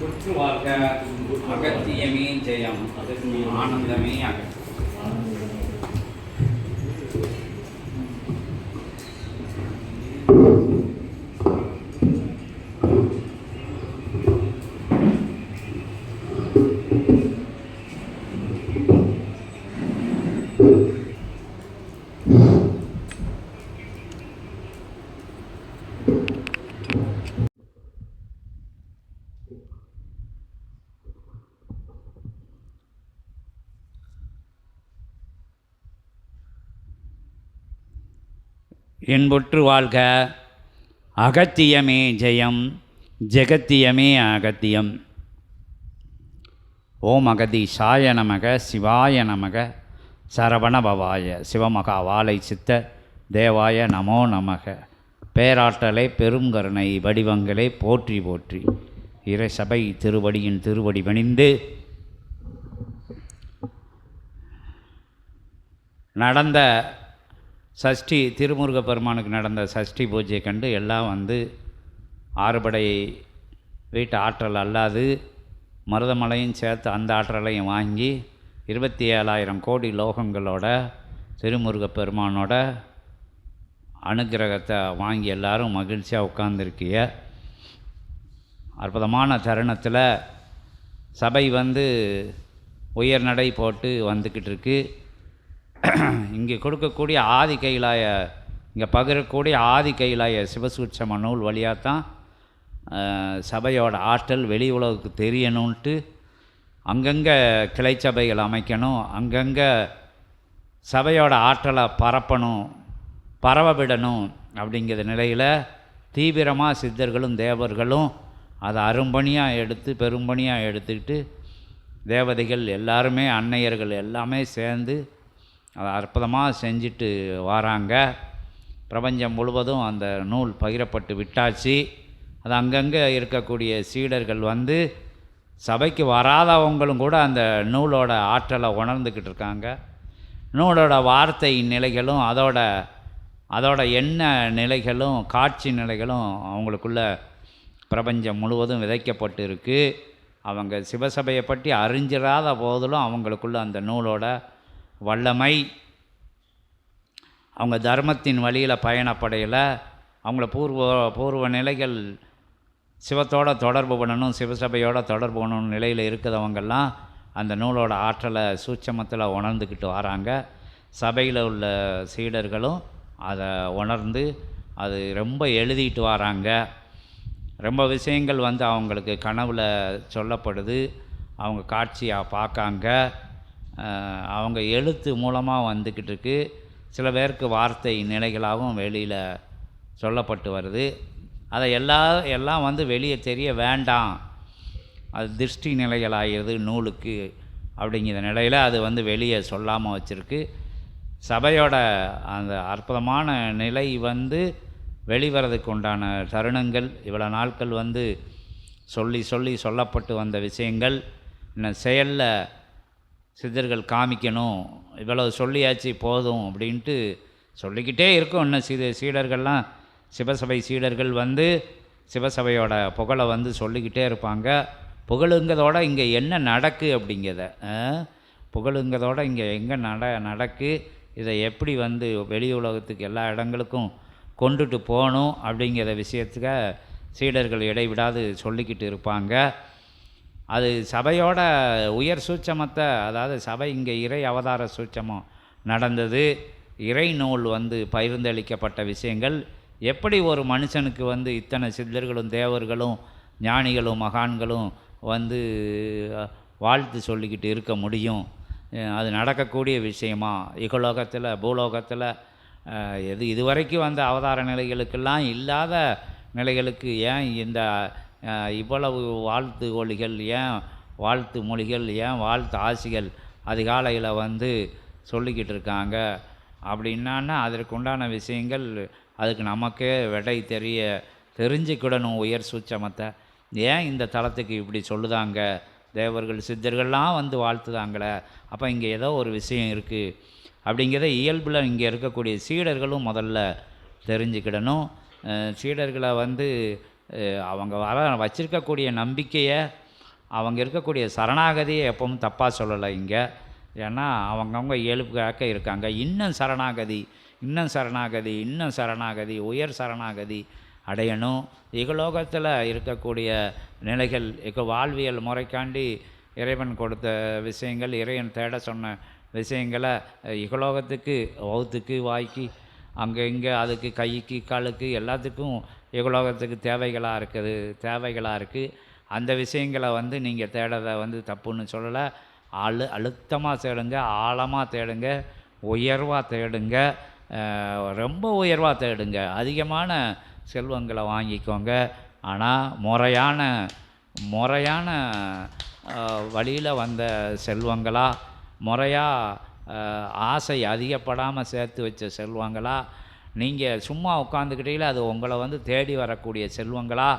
புற்று வாழ்க அகத்தியமே ஜெயம் ஆனந்தமே இன்புற்று வாழ்க. அகத்தியமே ஜெயம் ஜெகத்தியமே அகத்தியம். ஓம் அகதி சாய நமக சிவாய நமக சரவண பவாய சிவமகா வாழை சித்த தேவாய நமோ நமக. பேராற்றலை பெருங்கருணை வடிவங்களை போற்றி போற்றி. இறை சபை திருவடியின் திருவடி பணிந்து நடந்த சஷ்டி திருமுருக பெருமானுக்கு நடந்த சஷ்டி பூஜையை கண்டு எல்லாம் வந்து ஆறுபடை வீட்டு ஆற்றல் அல்லாது மருதமலையும் சேர்த்து அந்த ஆற்றலையும் வாங்கி இருபத்தி ஏழாயிரம் கோடி லோகங்களோட திருமுருக பெருமானோட அனுக்கிரகத்தை வாங்கி எல்லாரும் மகிழ்ச்சியாக உட்காந்துருக்கிய அற்புதமான தருணத்தில் சபை வந்து உயர்நடை போட்டு வந்துக்கிட்டு இருக்குது இங்கே கொடுக்கக்கூடிய ஆதி கைலாய இங்கே பகிரக்கூடிய ஆதி கைலாய சிவசூட்சம நூல் வழியாக தான் சபையோட ஆற்றல் வெளி உலகுக்கு தெரியணுன்ட்டு அங்கங்கே கிளை சபைகள் அமைக்கணும் அங்கங்கே சபையோட ஆற்றலை பரப்பணும் பரவ விடணும் அப்படிங்கிற நிலையில் தீவிரமாக சித்தர்களும் தேவர்களும் அதை அரும்பணியாக எடுத்து பெரும்பணியாக எடுத்துக்கிட்டு தேவதைகள் எல்லாருமே அன்னையர்கள் எல்லாமே சேர்ந்து அதை அற்புதமாக செஞ்சுட்டு வராங்க. பிரபஞ்சம் முழுவதும் அந்த நூல் பகிரப்பட்டு விட்டாச்சு. அது அங்கங்கே இருக்கக்கூடிய சீடர்கள் வந்து சபைக்கு வராதவங்களும் கூட அந்த நூலோட ஆற்றலை உணர்ந்துக்கிட்டு இருக்காங்க. நூலோட வார்த்தை நிலைகளும் அதோட அதோட எண்ண நிலைகளும் காட்சி நிலைகளும் அவங்களுக்குள்ள பிரபஞ்சம் முழுவதும் விதைக்கப்பட்டு இருக்குது அவங்க சிவசபையை பற்றி அறிஞ்சிராத போதிலும் அவங்களுக்குள்ள அந்த நூலோட வல்லமை. அவங்க தர்மத்தின் வழியில் பயணப்படையில் அவங்கள பூர்வ பூர்வ நிலைகள் சிவத்தோட தொடர்பு பண்ணணும் சிவசபையோட தொடர்பு பண்ணணும் நிலையில் இருக்கிறவங்கெல்லாம் அந்த நூலோட ஆற்றலை சூட்சமத்தில் உணர்ந்துக்கிட்டு வராங்க. சபையில் உள்ள சீடர்களும் அதை உணர்ந்து அது ரொம்ப எழுதிட்டு வராங்க. ரொம்ப விஷயங்கள் வந்து அவங்களுக்கு கனவில் சொல்லப்படுது. அவங்க காட்சியாக பார்க்காங்க. அவங்க எழுத்து மூலமாக வந்துக்கிட்டு இருக்கு சில பேருக்கு வார்த்தை நிலைகளாகவும் வெளியில் சொல்லப்பட்டு வருது. அதை எல்லா எல்லாம் வந்து வெளியே தெரிய வேண்டாம். அது திருஷ்டி நிலைகளாகிறது நூலுக்கு அப்படிங்கிற நிலையில் அது வந்து வெளியே சொல்லாமல் வச்சுருக்கு. சபையோட அந்த அற்புதமான நிலை வந்து வெளிவரதுக்கு உண்டான தருணங்கள். இவ்வளோ நாட்கள் வந்து சொல்லி சொல்லி சொல்லப்பட்டு வந்த விஷயங்கள். இன்னும் செயலில் சித்தர்கள் காமிக்கணும். இவ்வளவு சொல்லியாச்சு போதும் அப்படின்ட்டு சொல்லிக்கிட்டே இருக்கும் இன்னும் சீத சீடர்கள்லாம். சிவசபை சீடர்கள் வந்து சிவசபையோட புகழை வந்து சொல்லிக்கிட்டே இருப்பாங்க. புகழுங்கிறதோட இங்கே என்ன நடக்கு அப்படிங்கிறத புகழுங்கிறதோட இங்கே எங்கே நட நடக்கு? இதை எப்படி வந்து வெளி உலகத்துக்கு எல்லா இடங்களுக்கும் கொண்டுட்டு போகணும் அப்படிங்கிற விஷயத்துக்கு சீடர்கள் இடைவிடாது சொல்லிக்கிட்டு இருப்பாங்க. அது சபையோட உயர் சூட்சமத்தை அதாவது சபை இங்கே இறை அவதார சூட்சமம் நடந்தது. இறை நூல் வந்து பகிர்ந்தளிக்கப்பட்ட விஷயங்கள். எப்படி ஒரு மனுஷனுக்கு வந்து இத்தனை சித்தர்களும் தேவர்களும் ஞானிகளும் மகான்களும் வந்து வாழ்த்து சொல்லிக்கிட்டு இருக்க முடியும்? அது நடக்கக்கூடிய விஷயமா? இகலோகத்தில் பூலோகத்தில் எது இதுவரைக்கும் வந்த அவதார நிலைகளுக்கெல்லாம் இல்லாத நிலைகளுக்கு ஏன் இந்த இவ்வளவு வாழ்த்து ஒளிகள் ஏன் வாழ்த்து மொழிகள் ஏன் வாழ்த்து ஆசிகள் அதிகாலையில் வந்து சொல்லிக்கிட்டு இருக்காங்க. அப்படின்னா அதற்கு உண்டான விஷயங்கள் அதுக்கு நமக்கே விடை தெரிய தெரிஞ்சுக்கிடணும் உயர் சூட்சமத்தை. ஏன் இந்த தளத்துக்கு இப்படி சொல்லுதாங்க? தேவர்கள் சித்தர்கள்லாம் வந்து வாழ்த்துதாங்களே. அப்போ இங்கே ஏதோ ஒரு விஷயம் இருக்குது அப்படிங்கிறத இயல்பில் இங்கே இருக்கக்கூடிய சீடர்களும் முதல்ல தெரிஞ்சுக்கிடணும். சீடர்களை வந்து அவங்க வர வச்சிருக்கக்கூடிய நம்பிக்கையை அவங்க இருக்கக்கூடிய சரணாகதியை எப்பவும் தப்பாக சொல்லலை இங்கே. ஏன்னா அவங்கவுங்க இயல்புக்காக இருக்காங்க. இன்னும் சரணாகதி இன்னும் சரணாகதி இன்னும் சரணாகதி உயர் சரணாகதி அடையணும். இகலோகத்தில் இருக்கக்கூடிய நிலைகள் இக வாழ்வியல் முறைக்காண்டி இறைவன் கொடுத்த விஷயங்கள் இறைவன் தேட சொன்ன விஷயங்களை இகலோகத்துக்கு வௌத்துக்கு வாய்க்கு அங்கே இங்கே அதுக்கு கைக்கு காலுக்கு எல்லாத்துக்கும் இகலோகத்துக்கு தேவைகளாக இருக்குது தேவைகளாக இருக்குது அந்த விஷயங்களை வந்து நீங்கள் தேடதை வந்து தப்புன்னு சொல்லலை. அழு அழுத்தமாக தேடுங்க ஆழமாக தேடுங்க உயர்வாக தேடுங்க ரொம்ப உயர்வாக தேடுங்க. அதிகமான செல்வங்களை வாங்கிக்கோங்க. ஆனால் முறையான முறையான வழியில் வந்த செல்வங்களாக முறையாக ஆசை அதிகப்படாமல் சேர்த்து வச்ச செல்வங்களா? நீங்கள் சும்மா உட்காந்துக்கிட்டீங்களே அது உங்களை வந்து தேடி வரக்கூடிய செல்வங்களா?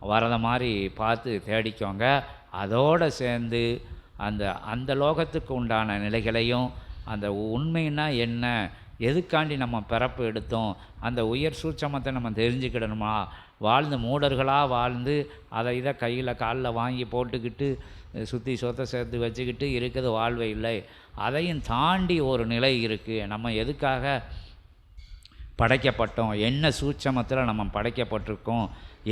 வரத மாதிரி பார்த்து தேடிக்கோங்க. அதோடு சேர்ந்து அந்த அந்த லோகத்துக்கு உண்டான நிலைகளையும் அந்த உண்மைன்னா என்ன? எதுக்காண்டி நம்ம பிறப்பு எடுத்தோம்? அந்த உயர் சூட்சமத்தை நம்ம தெரிஞ்சுக்கிடணுமா? வாழ்ந்து மூடர்களாக வாழ்ந்து அதை இதை கையில் காலில் வாங்கி போட்டுக்கிட்டு சுற்றி சொத்தை சேர்த்து வச்சுக்கிட்டு இருக்கிறது வாழ்வே இல்லை. அதையும் தாண்டி ஒரு நிலை இருக்குது நம்ம எதுக்காக படைக்கப்பட்டோம்? என்ன சூட்சமத்தில் நம்ம படைக்கப்பட்டிருக்கோம்?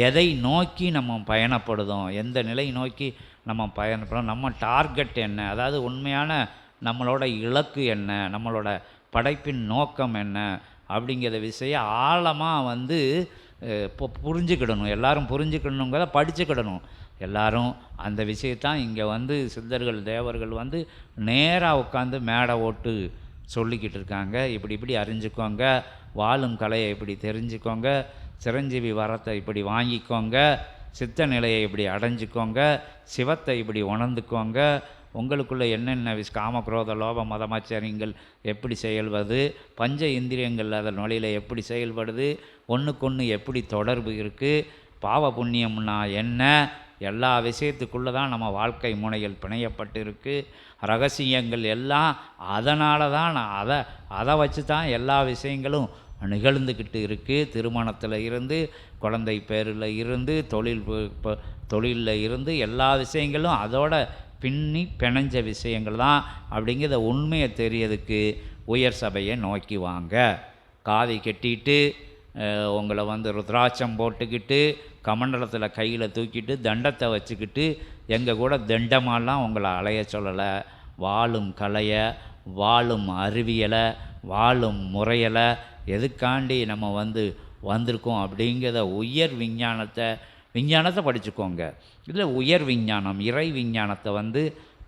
எதை நோக்கி நம்ம பயணப்படுதோம்? எந்த நிலை நோக்கி நம்ம பயணப்படுறோம்? நம்ம டார்கெட் என்ன? அதாவது உண்மையான நம்மளோட இலக்கு என்ன? நம்மளோட படைப்பின் நோக்கம் என்ன? அப்படிங்கிற விஷயம் ஆழமாக வந்து இப்போ புரிஞ்சுக்கிடணும். எல்லாரும் புரிஞ்சுக்கணுங்கிறத படிச்சுக்கிடணும். எல்லாரும் அந்த விஷயத்தான் இங்கே வந்து சித்தர்கள் தேவர்கள் வந்து நேராக உட்காந்து மேடை ஓட்டு சொல்லிக்கிட்டு இருக்காங்க. இப்படி இப்படி அறிஞ்சுக்கோங்க. வாழும் கலையை இப்படி தெரிஞ்சுக்கோங்க. சிரஞ்சீவி வரத்தை இப்படி வாங்கிக்கோங்க. சித்த நிலையை இப்படி அடைஞ்சுக்கோங்க. சிவத்தை இப்படி உணர்ந்துக்கோங்க. உங்களுக்குள்ளே என்னென்ன விஷ் காமக்ரோத லோப மதமாச்சாரியங்கள் எப்படி செயல்வது பஞ்ச இந்திரியங்கள் அதன் நொழியில் எப்படி செயல்படுது? ஒன்றுக்கொன்று எப்படி தொடர்பு இருக்குது பாவ புண்ணியம்னா என்ன? எல்லா விஷயத்துக்குள்ளே தான் நம்ம வாழ்க்கை முனைகள் பிணையப்பட்டிருக்கு. ரகசியங்கள் எல்லாம் அதனால தான் நான் அதை அதை வச்சு தான் எல்லா விஷயங்களும் நிகழ்ந்துக்கிட்டு இருக்குது திருமணத்தில் இருந்து குழந்தை பேரில் இருந்து தொழில் தொழிலில் இருந்து எல்லா விஷயங்களும் அதோட பின்னி பிணைஞ்ச விஷயங்கள் தான் அப்படிங்கிறத உண்மையை தெரியறதுக்கு உயர் சபையை நோக்கி வாங்க. காதை கட்டிட்டு உங்களை வந்து ருத்ராட்சம் போட்டுக்கிட்டு கமண்டலத்தில் கையில் தூக்கிட்டு தண்டத்தை வச்சுக்கிட்டு எங்கள் கூட தண்டமாலாம் உங்களை அலைய சொல்லலை. வாழும் கலையை வாழும் அறிவியலை வாழும் முறையலை எதுக்காண்டி நம்ம வந்து வந்திருக்கோம் அப்படிங்கிறத உயர் விஞ்ஞானத்தை விஞ்ஞானத்தை படிச்சுக்கோங்க. இதில் உயர் விஞ்ஞானம் இறை விஞ்ஞானத்தை வந்து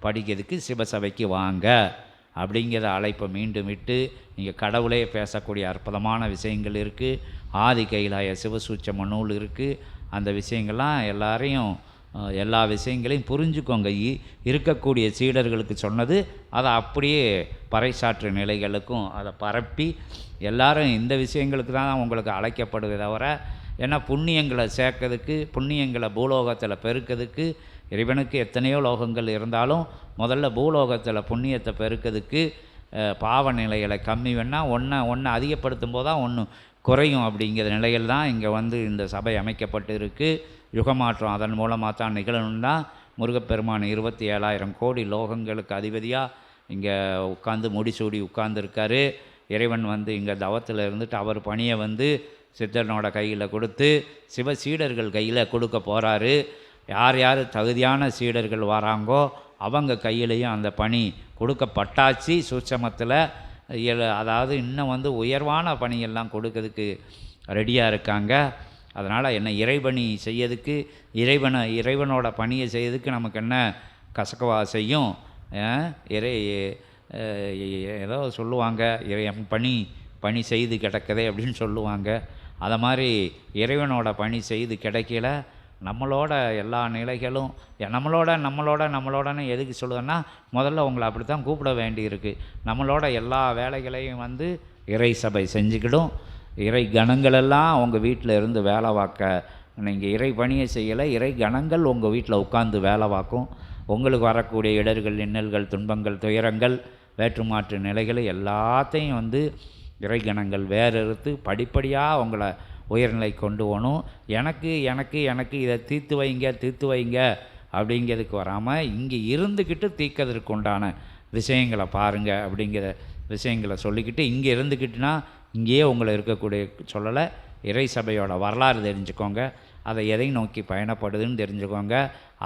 படிக்கிறதுக்கு சிவசபைக்கு வாங்க. அப்படிங்கிற அழைப்பை மீண்டும் விட்டு இங்கே கடவுளே பேசக்கூடிய அற்புதமான விஷயங்கள் இருக்குது ஆதி கைலாய சிவசூச்சம நூல் இருக்குது அந்த விஷயங்கள்லாம் எல்லாரையும் எல்லா விஷயங்களையும் புரிஞ்சுக்கோங்க. இ- இருக்கக்கூடிய சீடர்களுக்கு சொன்னது அதை அப்படியே பறைசாற்று நிலைகளுக்கும் அதை பரப்பி எல்லாரும் இந்த விஷயங்களுக்கு தான் உங்களுக்கு அழைக்கப்படுவதை தவிர ஏன்னா புண்ணியங்களை சேர்க்கறதுக்கு புண்ணியங்களை பூலோகத்தில் பெருக்கிறதுக்கு இறைவனுக்கு எத்தனையோ லோகங்கள் இருந்தாலும் முதல்ல பூலோகத்தில் புண்ணியத்தை பெருக்கிறதுக்கு பாவ நிலைகளை கம்மி வேணால் ஒன்றை ஒன்றை அதிகப்படுத்தும் போது தான் ஒன்று குறையும் அப்படிங்கிற நிலையில் தான் இங்கே வந்து இந்த சபை அமைக்கப்பட்டு இருக்குது யுகமாற்றம் அதன் மூலமாக தான் நிகழணும் தான் முருகப்பெருமான் இருபத்தி ஏழாயிரம் கோடி லோகங்களுக்கு அதிபதியாக இங்கே உட்காந்து முடிசூடி உட்கார்ந்துருக்காரு. இறைவன் வந்து இங்கே தவத்தில் இருந்துட்டு அவர் பணியை வந்து சித்தனோட கையில் கொடுத்து சிவ சீடர்கள் கையில் கொடுக்க போகிறாரு யார் யார் தகுதியான சீடர்கள் வராங்கோ அவங்க கையிலையும் அந்த பணி கொடுக்கப்பட்டாச்சு. சூட்சமத்தில் அதாவது இன்னும் வந்து உயர்வான பணியெல்லாம் கொடுக்கறதுக்கு ரெடியாக இருக்காங்க. அதனால் என்ன இறைவணி செய்யறதுக்கு இறைவனை இறைவனோட பணியை செய்யறதுக்கு நமக்கு என்ன கசக்கவா செய்யும்? இறை ஏதோ சொல்லுவாங்க இறை எம் பணி பணி செய்து கிடக்குதே அப்படின்னு சொல்லுவாங்க. அதை மாதிரி இறைவனோட பணி செய்து கிடைக்கல. நம்மளோட எல்லா நிலைகளும் நம்மளோட நம்மளோட நம்மளோடன்னு எதுக்கு சொல்லுவேன்னா முதல்ல உங்களை அப்படி தான் கூப்பிட வேண்டியிருக்கு. நம்மளோட எல்லா வேலைகளையும் வந்து இறை சபை செஞ்சுக்கிடும். இறை கணங்களெல்லாம் உங்கள் வீட்டில் இருந்து வேலை பார்க்க நீங்கள் இறை பணியை செய்யலை இறை கணங்கள் உங்கள் வீட்டில் உட்காந்து வேலை பார்க்கும். உங்களுக்கு வரக்கூடிய இடர்கள் இன்னல்கள் துன்பங்கள் துயரங்கள் வேற்றுமாற்று நிலைகள் எல்லாத்தையும் வந்து இறைகணங்கள் வேறறுத்து படிப்படியாக உங்களை உயர்நிலை கொண்டு போகணும். எனக்கு எனக்கு எனக்கு இதை தீர்த்து வைங்க தீர்த்து வைங்க அப்படிங்கிறதுக்கு வராமல் இங்கே இருந்துக்கிட்டு தீர்க்கறதுக்கு உண்டான விஷயங்களை பாருங்கள் அப்படிங்கிற விஷயங்களை சொல்லிக்கிட்டு இங்கே இருந்துக்கிட்டுனா இங்கேயே உங்களை இருக்கக்கூடிய சொல்லலை இறை சபையோட வரலாறு தெரிஞ்சுக்கோங்க. அதை எதை நோக்கி பயணப்படுதுன்னு தெரிஞ்சுக்கோங்க.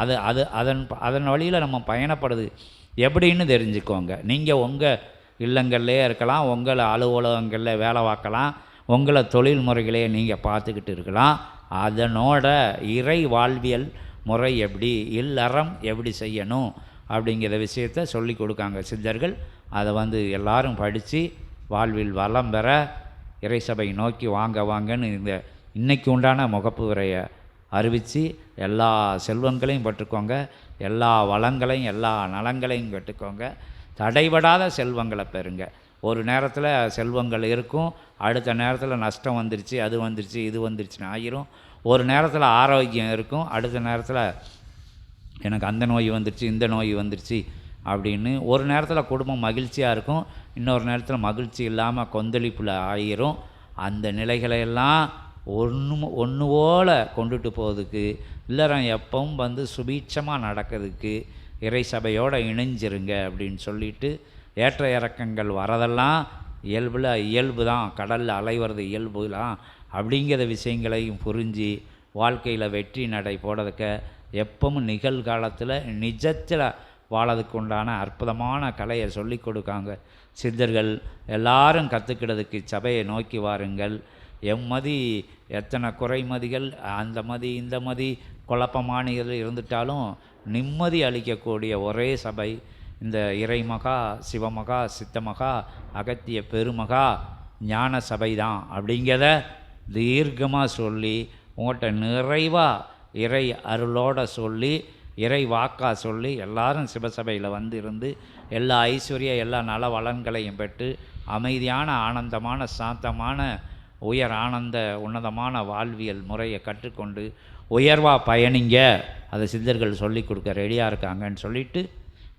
அது அது அதன் அதன் வழியில் நம்ம பயணப்படுது எப்படின்னு தெரிஞ்சுக்கோங்க. நீங்கள் உங்கள் இல்லங்கள்லேயே இருக்கலாம் உங்களை அலுவலகங்களில் வேலை பார்க்கலாம் உங்களை தொழில் முறைகளே நீங்கள் பார்த்துக்கிட்டு இருக்கலாம். அதனோட இறை வாழ்வியல் முறை எப்படி இல்லறம் எப்படி செய்யணும் அப்படிங்கிற விஷயத்த சொல்லி கொடுக்காங்க சித்தர்கள். அதை வந்து எல்லாரும் படித்து வாழ்வில் வளம் பெற இறைசபை நோக்கி வாங்க வாங்கன்னு இந்த இன்றைக்கு உண்டான முகப்பு உரையை அறிவித்து எல்லா செல்வங்களையும் பெற்றுக்கோங்க. எல்லா வளங்களையும் எல்லா நலங்களையும் பெற்றுக்கோங்க. தடைபடாத செல்வங்களை பெறுங்க. ஒரு நேரத்தில் செல்வங்கள் இருக்கும் அடுத்த நேரத்தில் நஷ்டம் வந்துருச்சு அது வந்துருச்சு இது வந்துருச்சுன்னு ஆயிரும். ஒரு நேரத்தில் ஆரோக்கியம் இருக்கும் அடுத்த நேரத்தில் எனக்கு அந்த நோய் வந்துருச்சு இந்த நோய் வந்துருச்சு அப்படின்னு ஒரு நேரத்தில் குடும்பம் மகிழ்ச்சியாக இருக்கும் இன்னொரு நேரத்தில் மகிழ்ச்சி இல்லாமல் கொந்தளிப்பில் ஆயிரும். அந்த நிலைகளையெல்லாம் ஒன்று ஒன்று போல கொண்டுட்டு போகிறதுக்கு இல்லறம் எப்பவும் வந்து சுபீட்சமாக நடக்கிறதுக்கு இறை சபையோடு இணைஞ்சிருங்க அப்படின்னு சொல்லிட்டு ஏற்ற இறக்கங்கள் வரதெல்லாம் இயல்பில் இயல்பு தான் கடலில் அலைவரது இயல்பு தான் அப்படிங்கிற விஷயங்களையும் புரிஞ்சு வாழ்க்கையில் வெற்றி நடை போடுறதுக்க எப்பவும் நிகழ்காலத்தில் நிஜத்தில் வாழறதுக்கு உண்டான அற்புதமான கலையை சொல்லி கொடுக்காங்க. சித்தர்கள் எல்லாரும் கற்றுக்கிறதுக்கு சபையை நோக்கி வாருங்கள். எம்மதி எத்தனை குறைமதிகள் அந்த மதி இந்த மதி குழப்பமானிகள் இருந்துட்டாலும் நிம்மதி அளிக்கக்கூடிய ஒரே சபை. இந்த இறைமகா சிவமகா சித்தமகா அகத்திய பெருமகா ஞான சபை தான் அப்படிங்கிறத தீர்க்கமாக சொல்லி உங்கள்கிட்ட நிறைவாக இறை அருளோட சொல்லி இறை வாக்கா சொல்லி எல்லாரும் சிவசபையில் வந்து இருந்து எல்லா ஐஸ்வர்ய எல்லா நல வளன்களையும் பெற்று அமைதியான ஆனந்தமான சாந்தமான உயர் ஆனந்த உன்னதமான வாழ்வியல் முறையை கற்றுக்கொண்டு உயர்வாக பயணிங்க. அதை சித்தர்கள் சொல்லி கொடுக்க ரெடியாக இருக்காங்கன்னு சொல்லிட்டு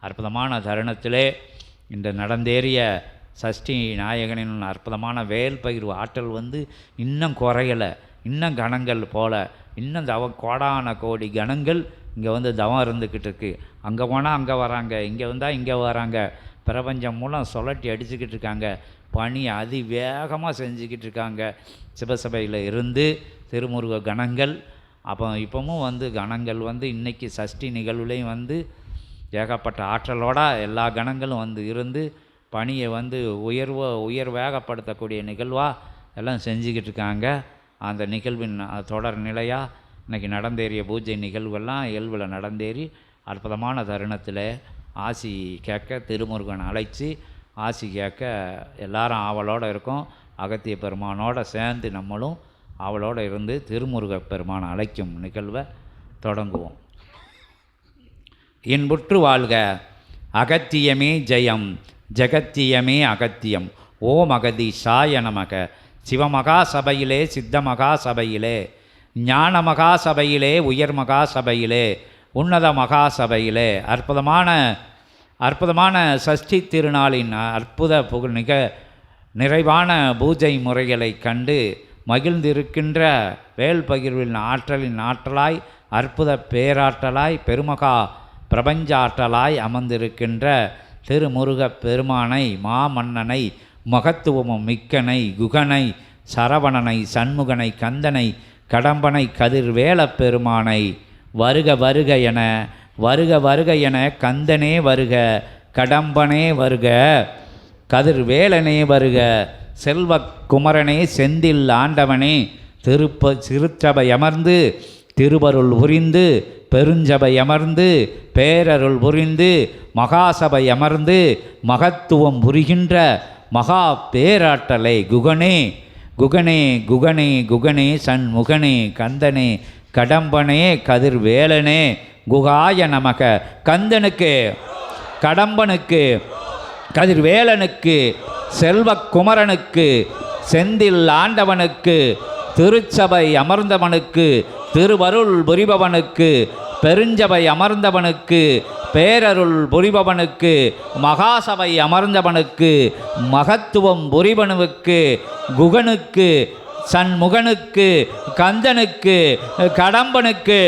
அற்புதமான தருணத்திலே இந்த நடந்தேறிய சஷ்டி நாயகனின் அற்புதமான வேல் பகிர்வு ஆற்றல் வந்து இன்னும் குறையலை இன்னும் கணங்கள் போல இன்னும் தவ கோடான கோடி கணங்கள் இங்கே வந்து தவம் இருந்துக்கிட்டு இருக்கு. அங்கே போனால் அங்கே வராங்க இங்கே வந்தால் இங்கே வராங்க. பிரபஞ்சம் மூலம் சுழட்டி அடிச்சுக்கிட்டு இருக்காங்க. பணி அதிவேகமாக செஞ்சுக்கிட்டு இருக்காங்க. சிவசபையில் இருந்து திருமுருக கணங்கள் அப்போ இப்போவும் வந்து கணங்கள் வந்து இன்றைக்கி சஷ்டி நிகழ்வுலேயும் வந்து ஏகப்பட்ட ஆற்றலோட எல்லா கணங்களும் வந்து இருந்து பணியை வந்து உயர்வ உயர் வேகப்படுத்தக்கூடிய நிகழ்வாக எல்லாம் செஞ்சுக்கிட்டு இருக்காங்க அந்த நிகழ்வின் தொடர் நிலையாக இன்றைக்கி நடந்தேறிய பூஜை நிகழ்வெல்லாம் இயல்பில் நடந்தேறி அற்புதமான தருணத்தில் ஆசி கேட்க திருமுருகன் அழைச்சி ஆசி கேட்க எல்லாரும் ஆவலோடு இருக்கோம். அகத்திய பெருமானோட சேர்ந்து நம்மளும் ஆவலோடு இருந்து திருமுருக பெருமான் அழைக்கும் நிகழ்வை தொடங்குவோம். இன்புற்று வாழ்க. அகத்தியமே ஜெயம் ஜெகத்தியமே அகத்தியம். ஓம் அகதி சாய நமக. சிவமகா சபையிலே சித்தமகா சபையிலே ஞான மகா சபையிலே உயர் மகா சபையிலே உன்னத மகா சபையிலே அற்புதமான அற்புதமான சஷ்டி திருநாளின் அற்புத புகழ் நிக நிறைவான பூஜை முறைகளை கண்டு மகிழ்ந்திருக்கின்ற வேல் பகிர்வின் ஆற்றலின் ஆற்றலாய் அற்புத பேராற்றலாய் பெருமகா பிரபஞ்சாற்றலாய் அமர்ந்திருக்கின்ற திருமுருகப் பெருமானை மாமன்னனை மகத்துவமும் மிக்கனை குகனை சரவணனை சண்முகனை கந்தனை கடம்பனை கதிர்வேலப் பெருமானை வருக வருக என வருக வருக என கந்தனே வருக கடம்பனே வருக கதிர்வேலனே வருக செல்வக் குமரனே செந்தில் ஆண்டவனே திருப்ப சிறுச்சபை அமர்ந்து திருவருள் புரிந்து பெருஞ்சபை அமர்ந்து பேரருள் புரிந்து மகாசபை அமர்ந்து மகத்துவம் புரிகின்ற மகா பேராட்டலை குகனே குகனே குகனே குகனே சண்முகனே கந்தனே கடம்பனே கதிர்வேலனே குகாய நமக கந்தனுக்கு கடம்பனுக்கு கதிர்வேலனுக்கு செல்வக்குமரனுக்கு செந்தில் ஆண்டவனுக்கு திருச்சபை அமர்ந்தவனுக்கு திருவருள் புரிபவனுக்கு பெருஞ்சபை அமர்ந்தவனுக்கு பேரருள் புரிபவனுக்கு மகாசபை அமர்ந்தவனுக்கு மகத்துவம் புரிபவனுக்கு குகனுக்கு சண்முகனுக்கு கந்தனுக்கு கடம்பனுக்கு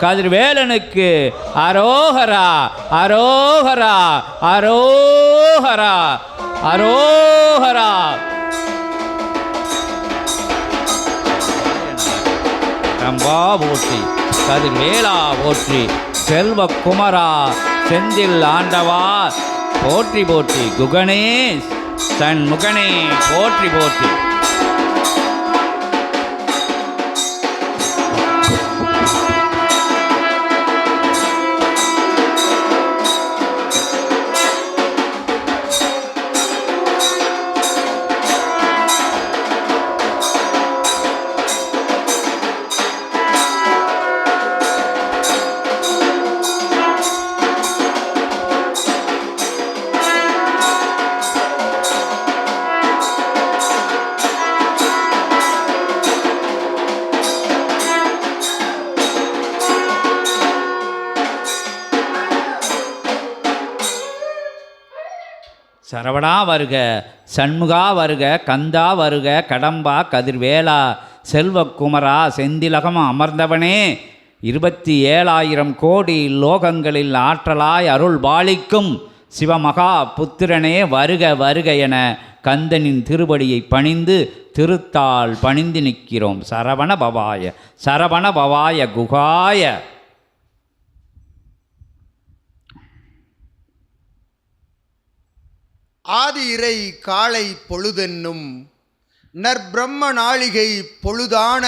கதிர்வேலனுக்கு அரோகரா அரோகரா அரோகரா அரோகரா. ரம்பா போற்றி கதிர்வேலா போற்றி செல்வ குமரா செந்தில் ஆண்டவா. போற்றி போற்றி குகணேஷ் தன் முகனே போற்றி போற்றி. சரவணா வருக சண்முகா வருக கந்தா வருக கடம்பா கதிர்வேலா செல்வக்குமரா செந்திலகம் அமர்ந்தவனே. இருபத்தி ஏழாயிரம் கோடி லோகங்களில் ஆற்றலாய் அருள் பாலிக்கும் சிவமகா புத்திரனே வருக வருக என கந்தனின் திருவடியை பணிந்து திருத்தாள் பணிந்து நிற்கிறோம். சரவண பவாய சரவண பவாய குகாய. ஆதி இறை காலை பொழுதென்னும் நற்பிரம்ம நாளிகை பொழுதான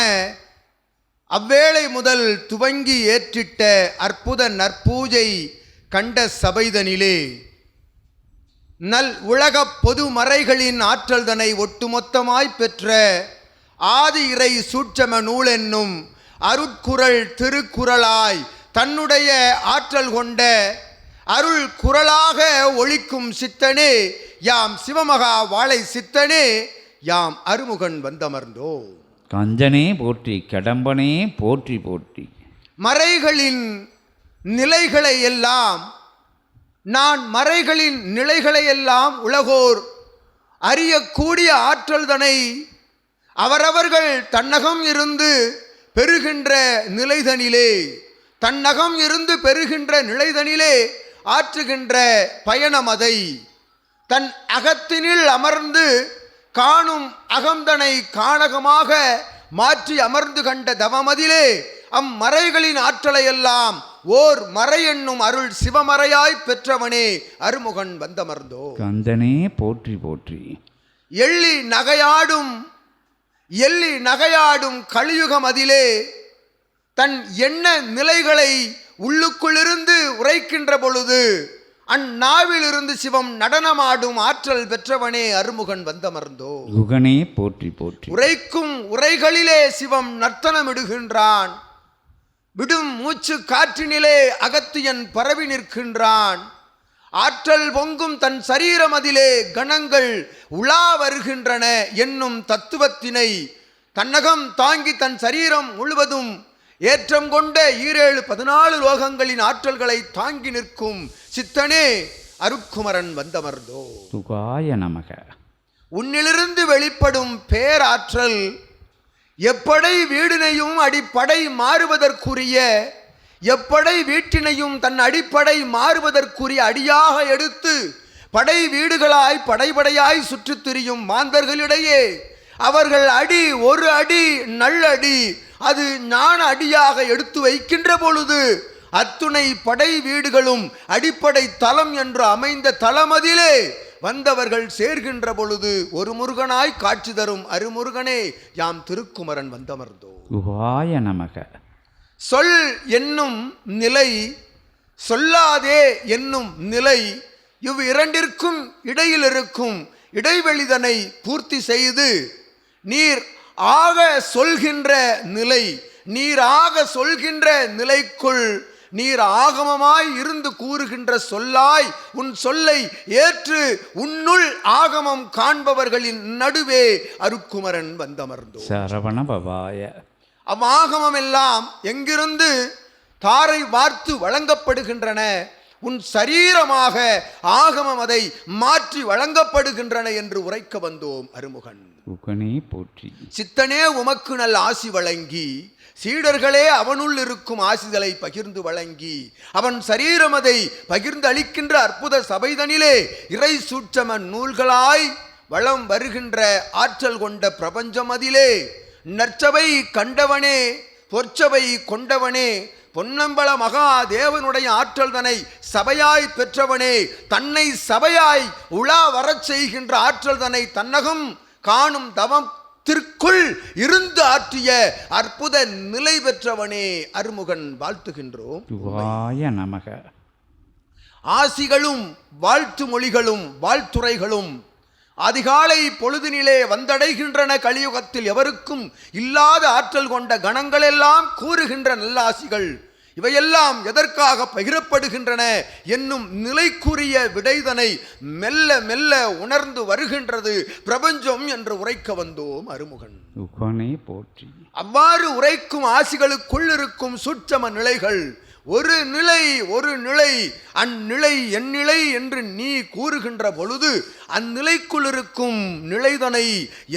அவ்வேளை முதல் துவங்கி ஏற்றிட்ட அற்புத நற்பூஜை கண்ட சபைதனிலே. நல் உலகப் பொதுமறைகளின் ஆற்றல்தனை ஒட்டுமொத்தமாய் பெற்ற ஆதி இறை சூட்சம நூலென்னும் அருட்குரல் திருக்குறளாய் தன்னுடைய ஆற்றல் கொண்ட அருள் குரலாக ஒழிக்கும் சித்தனே யாம் சிவமகா வாழை சித்தனே யாம் அருமுகன் வந்தமர்ந்தோ கஞ்சனே போற்றி கடம்பனே போற்றி போற்றி. மறைகளின் நிலைகளை எல்லாம் நான் மறைகளின் நிலைகளை எல்லாம் உலகோர் அறியக்கூடிய ஆற்றல்தனை அவரவர்கள் தன்னகம் இருந்து பெறுகின்ற நிலைதனிலே தன்னகம் இருந்து பெறுகின்ற நிலைதனிலே ஆற்றுகின்ற பயணமதை தன் அகத்தினில் அமர்ந்து காணும் அகந்தனை காணகமாக மாற்றி அமர்ந்து கண்ட தவமதிலே அம்மறைகளின் ஆற்றலையெல்லாம் ஓர் மறை என்னும் அருள் சிவமறையாய் பெற்றவனே அருமுகன் வந்தமர்ந்தோ. கந்தனே போற்றி போற்றி. எள்ளி நகையாடும் எள்ளி நகையாடும் கலியுகம் அதிலே தன் எண்ண நிலைகளை உள்ளுக்குள்ளிருந்து உரைக்கின்ற பொழுது அந்நாவிலிருந்து சிவம் நடனமாடும் ஆற்றல் பெற்றவனே அருமுகன் வந்தமர்ந்தோ. குகனே போற்றி போற்றி. உரைக்கும் உரைகளிலே சிவம் நர்த்தனமிடுகின்றான். விடும் மூச்சு காற்றினிலே அகத்தியன் பரவி நிற்கின்றான். ஆற்றல் பொங்கும் தன் சரீரம் அதிலே கணங்கள் உலா வருகின்றன என்னும் தத்துவத்தினை தன்னகம் தாங்கி தன் சரீரம் முழுவதும் ஏற்றம் கொண்ட ஈரேழு பதினாலு லோகங்களின் ஆற்றல்களை தாங்கி நிற்கும் சித்தனே அருட்குமரன் வந்தமர்ந்தோ. சுகாய நமக. உன்னிலிருந்து வெளிப்படும் பேராற்றல் எப்படை வீடினையும் அடிப்படை மாறுவதற்குரிய எப்படை வீட்டினையும் தன் அடிப்படை மாறுவதற்குரிய அடியாக எடுத்து படை வீடுகளாய் படைபடையாய் சுற்றித் திரியும் மாந்தர்களிடையே அவர்கள் அடி ஒரு அடி நல்லடி அது ஞான அடியாக எடுத்து வைக்கின்ற பொழுது அத்துணை படை வீடுகளும் அடிப்படை தலம் என்று அமைந்த தலமதிலே வந்தவர்கள் சேர்கின்ற பொழுது ஒரு முருகனாய் காட்சி தரும் அருமுருகனே யாம் திருக்குமரன் வந்தமர்ந்தோ குகாய நமக. சொல் என்னும் நிலை சொல்லாதே என்னும் நிலை இவ் இரண்டிற்கும் இடையில் இருக்கும் இடைவெளிதனை பூர்த்தி செய்து நீர் ஆக சொல்கின்ற நிலை நீர் ஆக சொல்கின்ற நிலைக்குள் நீர் ஆகமமாய் இருந்து கூறுகின்ற சொல்லாய் உன் சொல்லை ஏற்று உன்னுள் ஆகமம் காண்பவர்களின் நடுவே அருக்குமரன் வந்தமர்ந்தோ சரவண பவாய. அவ்வாகமம் எல்லாம் எங்கிருந்து தாரை வார்த்து வழங்கப்படுகின்றன? உன் சரீரமாக ஆகமம் அதை மாற்றி வழங்கப்படுகின்றன என்று உரைக்க வந்தோம் அருமுகன். போற்றி. சித்தனே உமக்கு நல் ஆசி வழங்கி சீடர்களே அவனுள் இருக்கும் ஆசிதலை பகிர்ந்து வழங்கி அவன் சரீரம் அதை பகிர்ந்து அளிக்கின்ற அற்புத சபைதனிலே இறை சூட்சம நூல்களாய் வளம் வருகின்ற ஆற்றல் கொண்ட பிரபஞ்சம் அதிலே. நற்சபை கண்டவனே பொற்சபை கொண்டவனே பொன்னம்பல மகா தேவனுடைய ஆற்றல் தனை சபையாய் பெற்றவனே தன்னை சபையாய் உலா வரச் செய்கின்ற ஆற்றல் தனை தன்னகம் காணும் தவம் திருக்குள் இருந்து ஆற்றிய அற்புத நிலை பெற்றவனே அருமுகன் வாழ்த்துகின்றோம். நமக. ஆசிகளும் வாழ்த்து மொழிகளும் வாழ்த்துரைகளும் அதிகாலை பொழுதினிலே வந்தடைகின்றன கலியுகத்தில் எவருக்கும் இல்லாத ஆற்றல் கொண்ட கணங்களெல்லாம் கூறுகின்ற நல்லாசிகள். இவையெல்லாம் எதற்காக பகிரப்படுகின்றன என்னும் நிலைக்குரிய விடைதனை மெல்ல மெல்ல உணர்ந்து வருகின்றது பிரபஞ்சம் என்று உரைக்க வந்தோம் அருமுகன். போற்றி. அவ்வாறு உரைக்கும் ஆசிகளுக்குள் இருக்கும் சூட்சம நிலைகள் ஒரு நிலை ஒரு நிலை அந்நிலை என் நிலை என்று நீ கூறுகின்ற பொழுது அந்நிலைக்குள் இருக்கும் நிலைதனை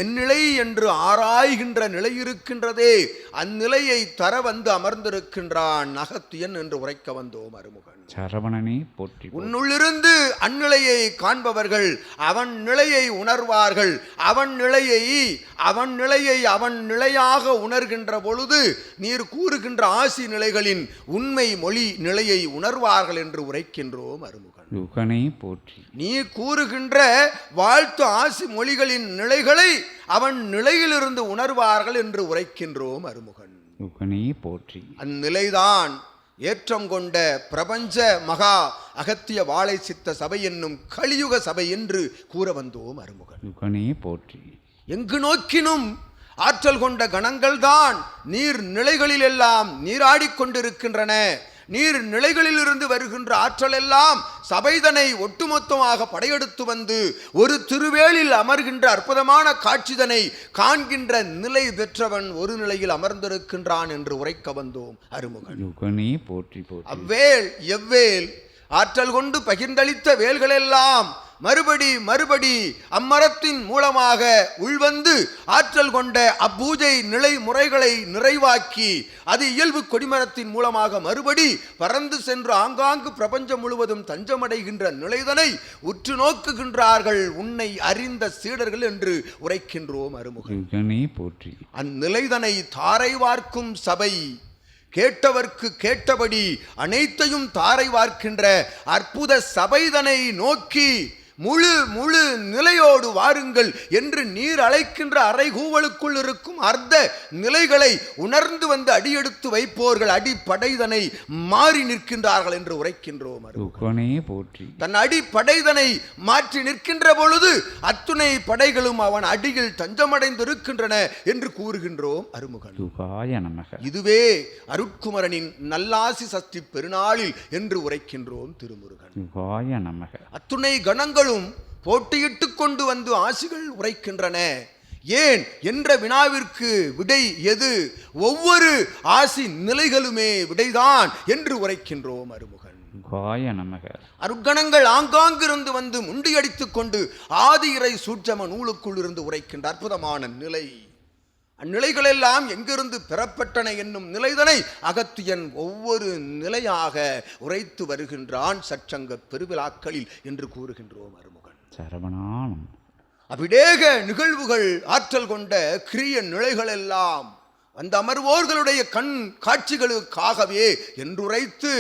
என் நிலை என்று ஆராய்கின்ற நிலை இருக்கின்றதே அந்நிலையை தர வந்து அமர்ந்திருக்கின்றான் அகத்தியன் என்று உரைக்க வந்தோம் அருமுகன். சரவணனே போற்றி உன்னுள்ளிருந்து அந்நிலையை காண்பவர்கள் அவன் நிலையை உணர்வார்கள். அவன் நிலையை அவன் நிலையை அவன் நிலையாக உணர்கின்ற பொழுது நீர் கூறுகின்ற ஆசி நிலைகளின் உண்மை மொழி நிலையை உணர்வார்கள் என்று உரைக்கின்றோம் அருமுகன். குகனே போற்றி. நீ கூறுகின்ற வாழ்த்து ஆசி மொழிகளின் நிலைகளை அவன் நிலையிலிருந்து உணர்வார்கள் என்று உரைக்கின்றோம் அருமுகன் குகனே போற்றி. அந்நிலைதான் ஏற்றம் கொண்ட பிரபஞ்ச மகா அகத்திய வாழை சித்த சபை என்னும் கலியுக சபை என்று கூற வந்தோம் அருமுகன் குகனே போற்றி. எங்கு நோக்கினும் ஆற்றல் கொண்ட கணங்கள்தான் நீர் நிலைகளிலெல்லாம் நீராடிக் கொண்டிருக்கின்றன. நீர் நிலைகளிலிருந்து வருகின்ற ஆற்றல் எல்லாம் சபைதனை ஒட்டுமொத்தமாக படையெடுத்து வந்து ஒரு திருவேளில் அமர்கின்ற அற்புதமான காட்சிதனை காண்கின்ற நிலை பெற்றவன் ஒரு நிலையில் அமர்ந்திருக்கின்றான் என்று உரைக்க வந்தோம் அருமுகன். போற்றி அவ்வேள் எவ்வேல் ஆற்றல் கொண்டு பகிர்ந்தளித்த வேல்களெல்லாம் மறுபடி மறுபடி அம்மரத்தின் மூலமாக உள்வந்து ஆற்றல் கொண்ட அப்பூஜை நிலை முறைகளை நிறைவாக்கி அது இயல்பு கொடிமரத்தின் மூலமாக மறுபடி பறந்து சென்று ஆங்காங்கு பிரபஞ்சம் முழுவதும் தஞ்சமடைகின்ற நிலைதனை உற்று நோக்குகின்றார்கள் உன்னை அறிந்த சீடர்கள் என்று உரைக்கின்றோம் அருமுகம். குகனே போற்றி. அந்நிலைதனை தாரை வார்க்கும் சபை கேட்டவர்க்கு கேட்டபடி அனைத்தையும் தாரை வார்க்கின்ற அற்புத சபைதனை நோக்கி முழு முழு நிலையோடு வாருங்கள் என்று நீர் அழைக்கின்ற அறைகூவலுக்குள் இருக்கும் அர்த்த நிலைகளை உணர்ந்து வந்து அடியெடுத்து வைப்போர்கள் அடிப்படைதனை மாறி நிற்கின்றார்கள் என்று உரைக்கின்றோம் போற்றி. தன் அடிப்படைதனை மாற்றி நிற்கின்ற பொழுது அத்துணை படைகளும் அவன் அடியில் தஞ்சமடைந்திருக்கின்றன என்று கூறுகின்றோம் அருமுகன் இதுவே அருட்குமரனின் நல்லாசி சஷ்டி பெருநாளில் என்று உரைக்கின்றோம் திருமுருகன். குகாய நமக. கணங்களும் போட்டியிட்டு கொண்டு வந்து ஆசிகள் உரைக்கின்றன. ஏன்? என்ற வினாவிற்கு விடை எது? ஒவ்வொரு ஆசி நிலைகளுமே விடைதான் என்று உரைக்கின்றோம் அருமுகன் அருட்கணங்கள் ஆங்காங்கிருந்து வந்து முண்டியடித்துக் கொண்டு ஆதி இறை சூட்சம நூலுக்குள் இருந்து உரைக்கின்ற அற்புதமான நிலை. அந்நிலைகளெல்லாம் எங்கிருந்து பெறப்பட்டன என்னும் நிலைதனை அகத்தியன் ஒவ்வொரு நிலையாக உரைத்து வருகின்றான் சச்சங்க பெருவிழாக்களில் என்று கூறுகின்றோம் அருமுகன். சரவணானம் அபிடேக நிகழ்வுகள் ஆற்றல் கொண்ட கிரிய நிலைகளெல்லாம் அந்த அமர்வோர்களுடைய கண் காட்சிகளுக்காகவே என்றுரைத்து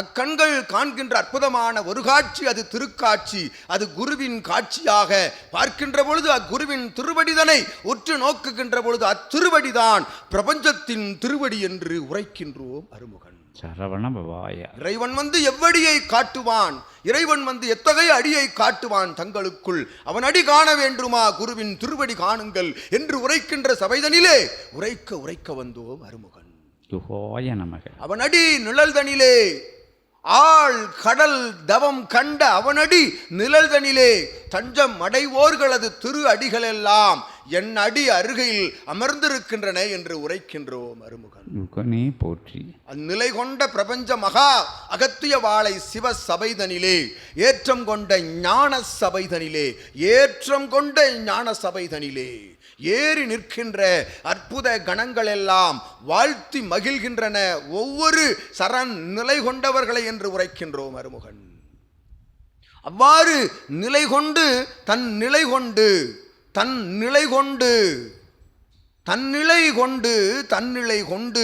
அக்கண்கள் காண்கின்ற அற்புதமான ஒரு காட்சி அது திருக்காட்சி. அது குருவின் காட்சியாக பார்க்கின்ற பொழுது அக்குருவின் திருவடிதனை உற்று நோக்குகின்ற பொழுது அத்திருவடிதான் பிரபஞ்சத்தின் திருவடி என்று உரைக்கின்றோம் அருமுகன். இறைவன் வந்து எவ்வடியை காட்டுவான்? இறைவன் வந்து எத்தகைய அடியை காட்டுவான் தங்களுக்குள்? அவன் அடி காண வேண்டுமா? குருவின் திருவடி காணுங்கள் என்று உரைக்கின்ற சபைதனிலே உரைக்க உரைக்க வந்தோம் அருமுகன். அவன் அடி நிழல்தனிலே ஆள் கடல் தவம் கண்ட அவனடி நிழல்தனிலே தஞ்சம் அடைவோர்களது திரு அடிகளெல்லாம். என் அடி அருகையில் அமர்ந்திருக்கின்றன என்று உரைக்கின்றோம் அருமுகன். போற்றி. அந்நிலை கொண்ட பிரபஞ்ச மகா அகத்திய வாழை சிவ சபைதனிலே ஏற்றம் கொண்ட ஞான சபைதனிலே ஏற்றம் கொண்ட ஞான சபைதனிலே ஏறி நிற்கின்ற அற்புத கணங்கள் எல்லாம் வாழ்த்தி மகிழ்கின்றன. ஒவ்வொரு சரண் நிலை கொண்டவர்களை என்று உரைக்கின்றோம் அருமுகன். அவ்வாறு நிலை கொண்டு தன் நிலை கொண்டு தன் நிலை கொண்டு தன்னிலை கொண்டு தன்னிலை கொண்டு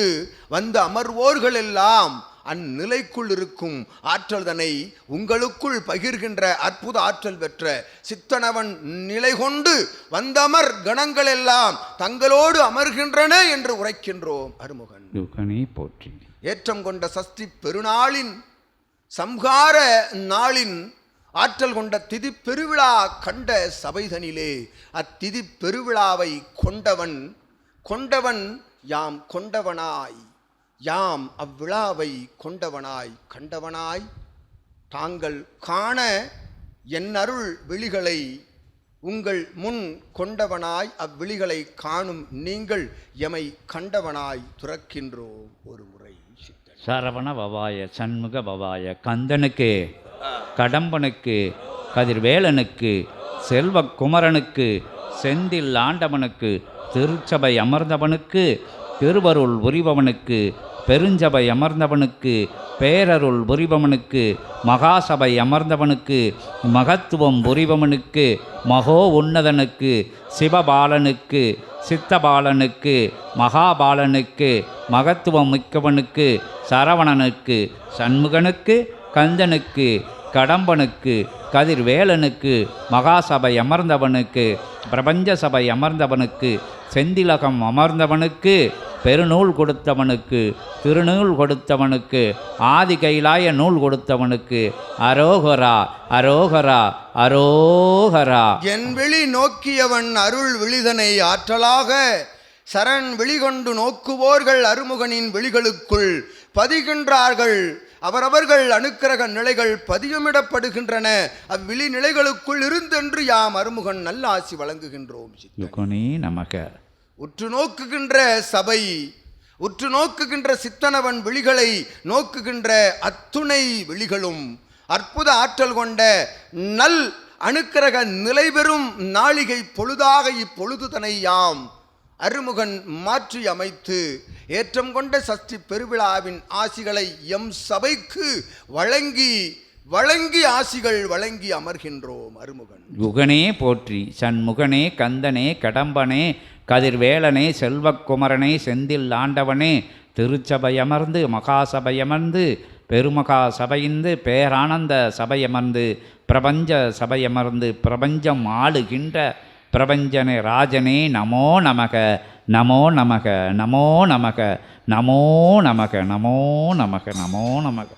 வந்த அமர்வோர்கள் எல்லாம் அந்நிலைக்குள் இருக்கும் ஆற்றல் தன்னை உங்களுக்குள் பகிர்கின்ற அற்புத ஆற்றல் பெற்ற சித்தனவன் நிலை கொண்டு வந்தமர் கணங்கள் எல்லாம் தங்களோடு அமர்கின்றன என்று உரைக்கின்றோம் அருமுகன். போற்றி. ஏற்றம் கொண்ட சஷ்டி பெருநாளின் சம்ஹார நாளின் ஆற்றல் கொண்ட திதி பெருவிழா கண்ட சபைதனிலே அத்திதி பெருவிழாவை கொண்டவன் கொண்டவன் யாம் கொண்டவனாய். யாம் அவ்விழாவை கொண்டவனாய் கண்டவனாய் தாங்கள் காண என் அருள் விழிகளை உங்கள் முன் கொண்டவனாய் அவ்விழிகளை காணும் நீங்கள் எமை கண்டவனாய் துறக்கின்றோம் ஒரு முறை சரவண பவாய சண்முக பவாய கந்தனுக்கு கடம்பனுக்கு கதிர்வேலனுக்கு செல்வக்குமரனுக்கு செந்தில் ஆண்டவனுக்கு திருச்சபை அமர்ந்தவனுக்கு திருவருள் உரிபவனுக்கு பெருஞ்சபை அமர்ந்தவனுக்கு பேரருள் புரிபவனுக்கு மகாசபை அமர்ந்தவனுக்கு மகத்துவம் புரிபவனுக்கு மகோ உன்னதனுக்கு சிவபாலனுக்கு சித்தபாலனுக்கு மகாபாலனுக்கு மகத்துவம் மிக்கவனுக்கு சரவணனுக்கு சண்முகனுக்கு கந்தனுக்கு கடம்பனுக்கு கதிர்வேலனுக்கு மகாசபை அமர்ந்தவனுக்கு பிரபஞ்ச சபை அமர்ந்தவனுக்கு செந்திலகம் அமர்ந்தவனுக்கு பெருநூல் கொடுத்தவனுக்கு திருநூல் கொடுத்தவனுக்கு ஆதி கைலாய நூல் கொடுத்தவனுக்கு அரோகரா அரோகரா அரோகரா. என் விழி நோக்கியவன் அருள் விழிதனை ஆற்றலாக சரண் விழிகொண்டு நோக்குவோர்கள் அருமுகனின் விழிகளுக்குள் பதிகின்றார்கள். அவரவர்கள் அனுக்கிரக நிலைகள் பதியமிடப்படுகின்றன அவ்விழி நிலைகளுக்குள் இருந்தென்று யாம் அருமுகன் நல்லாசி வழங்குகின்றோம் சித்தன். யுகனே நமக உற்று நோக்குகின்ற சபை உற்று நோக்குகின்ற சித்தனவன் விழிகளை நோக்குகின்ற அத்துணை விழிகளும் அற்புத ஆற்றல் கொண்ட நல் அணுக்கரக நிலை பெறும் நாளிகை பொழுதாக இப்பொழுது தனை யாம் அருமுகன் மாற்றி அமைத்து ஏற்றம் கொண்ட சஷ்டி பெருவிழாவின் ஆசிகளை எம் சபைக்கு வழங்கி வழங்கி ஆசிகள் வழங்கி அமர்கின்றோம் அருமுகன். யுகனே போற்றி சண்முகனே கந்தனே கடம்பனே கதிர்வேலனே செல்வக்குமரனே செந்தில் ஆண்டவனே திருச்சபையமர்ந்து மகாசபையமர்ந்து பெருமகா சபையிந்து பேரானந்த சபையமர்ந்து பிரபஞ்ச சபையமர்ந்து பிரபஞ்சம் ஆளுகின்ற பிரபஞ்சனே ராஜனே நமோ நமக நமோ நமக நமோ நமக நமோ நமக நமோ நமக நமோ நமக.